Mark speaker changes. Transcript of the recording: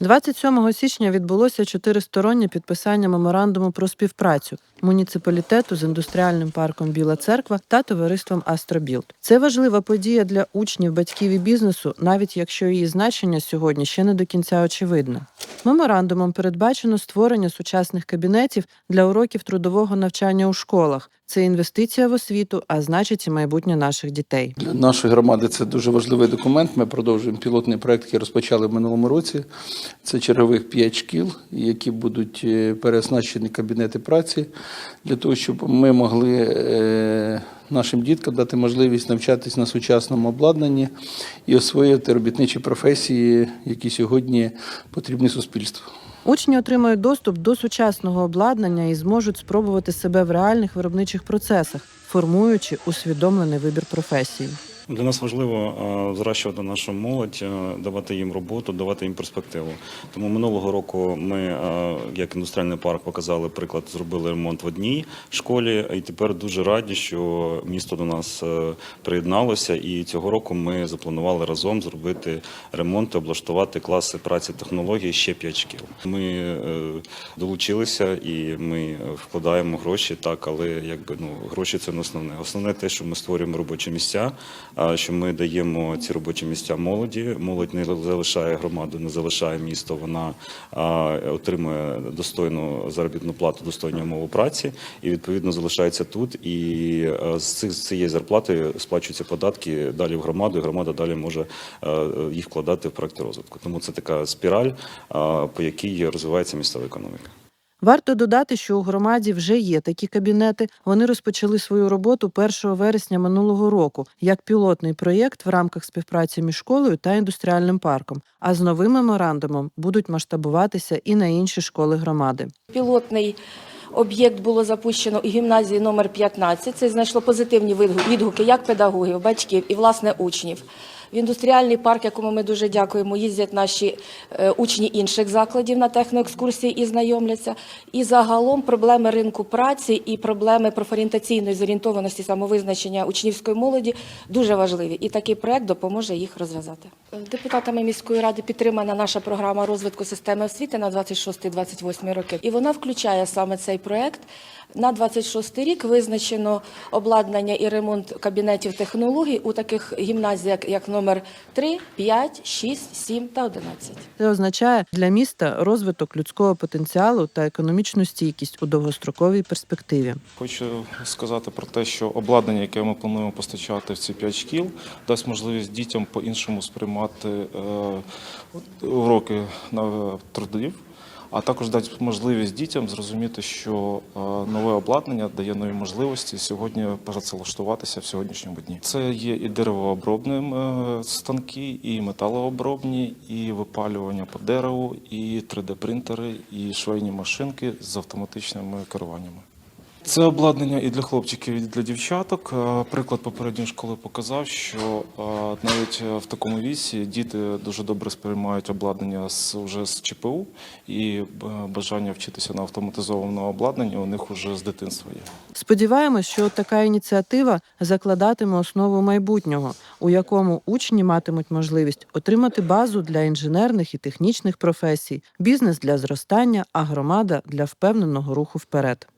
Speaker 1: 27 січня відбулося чотиристороннє підписання меморандуму про співпрацю муніципалітету з індустріальним парком Біла Церква та товариством Астробілд. Це важлива подія для учнів, батьків і бізнесу, навіть якщо її значення сьогодні ще не до кінця очевидне. Меморандумом передбачено створення сучасних кабінетів для уроків трудового навчання у школах. Це інвестиція в освіту, а значить і майбутнє наших дітей.
Speaker 2: Для нашої громади це дуже важливий документ. Ми продовжуємо пілотний проект, який розпочали в минулому році. Це чергових п'ять шкіл, які будуть е, переоснащені кабінети праці для того, щоб ми могли е, нашим діткам дати можливість навчатись на сучасному обладнанні і освоювати робітничі професії, які сьогодні потрібні суспільству.
Speaker 1: Учні отримають доступ до сучасного обладнання і зможуть спробувати себе в реальних виробничих процесах, формуючи усвідомлений вибір професії.
Speaker 3: Для нас важливо е, зрощувати нашу молодь, е, давати їм роботу, давати їм перспективу. Тому минулого року ми, е, як індустріальний парк, показали приклад, зробили ремонт в одній школі, і тепер дуже раді, що місто до нас приєдналося. І цього року ми запланували разом зробити ремонт, і облаштувати класи праці технології ще п'ять шкіл. Ми долучилися і ми вкладаємо гроші, так, але якби ну гроші це не основне. Основне те, що ми створюємо робочі місця, що ми даємо ці робочі місця молоді. Молодь не залишає громаду, не залишає місто. Вона отримує достойну заробітну плату, достойну умову праці і відповідно залишається тут. І з цієї зарплати сплачуються податки далі в громаду. і Громада далі може їх вкладати в проекти розвитку. Тому це така спіраль, по якій розвивається місцева економіка.
Speaker 1: Варто додати, що у громаді вже є такі кабінети. Вони розпочали свою роботу 1 вересня минулого року як пілотний проєкт в рамках співпраці між школою та індустріальним парком. А з новим меморандумом будуть масштабуватися і на інші школи громади.
Speaker 4: Пілотний об'єкт було запущено у гімназії номер 15. Це знайшло позитивні відгуки як педагогів, батьків і власне учнів. В індустріальний парк, якому ми дуже дякуємо, їздять наші е, учні інших закладів на техноекскурсії і знайомляться. І загалом проблеми ринку праці і проблеми профорієнтаційної зорієнтованості самовизначення учнівської молоді дуже важливі. І такий проект допоможе їх розв'язати. Депутатами міської ради підтримана наша програма розвитку системи освіти на 26-28 роки. І вона включає саме цей проект. На 26 рік визначено обладнання і ремонт кабінетів технологій у таких гімназіях, як номер 3, 5, 6, 7 та 11.
Speaker 1: Це означає для міста розвиток людського потенціалу та економічну стійкість у довгостроковій перспективі.
Speaker 5: Хочу сказати про те, що обладнання, яке ми плануємо постачати в ці п'ять шкіл, дасть можливість дітям по-іншому сприймати е, уроки на трудів, а також дасть можливість дітям зрозуміти, що е, нове обладнання дає нові можливості сьогодні працевлаштуватися в сьогоднішньому дні. Це є і деревообробні е, станки, і металообробні, і випалювання по дереву, і 3D-принтери, і швейні машинки з автоматичними керуваннями. Це обладнання і для хлопчиків, і для дівчаток. Е, Приклад попередньої школи показав, що е, навіть в такому віці діти дуже добре сприймають обладнання з вже з ЧПУ, і е, бажання вчитися на автоматизованому обладнанні у них уже з дитинства є.
Speaker 1: Сподіваємось, що така ініціатива закладатиме основу майбутнього, у якому учні матимуть можливість отримати базу для інженерних і технічних професій, бізнес для зростання, а громада для впевненого руху вперед.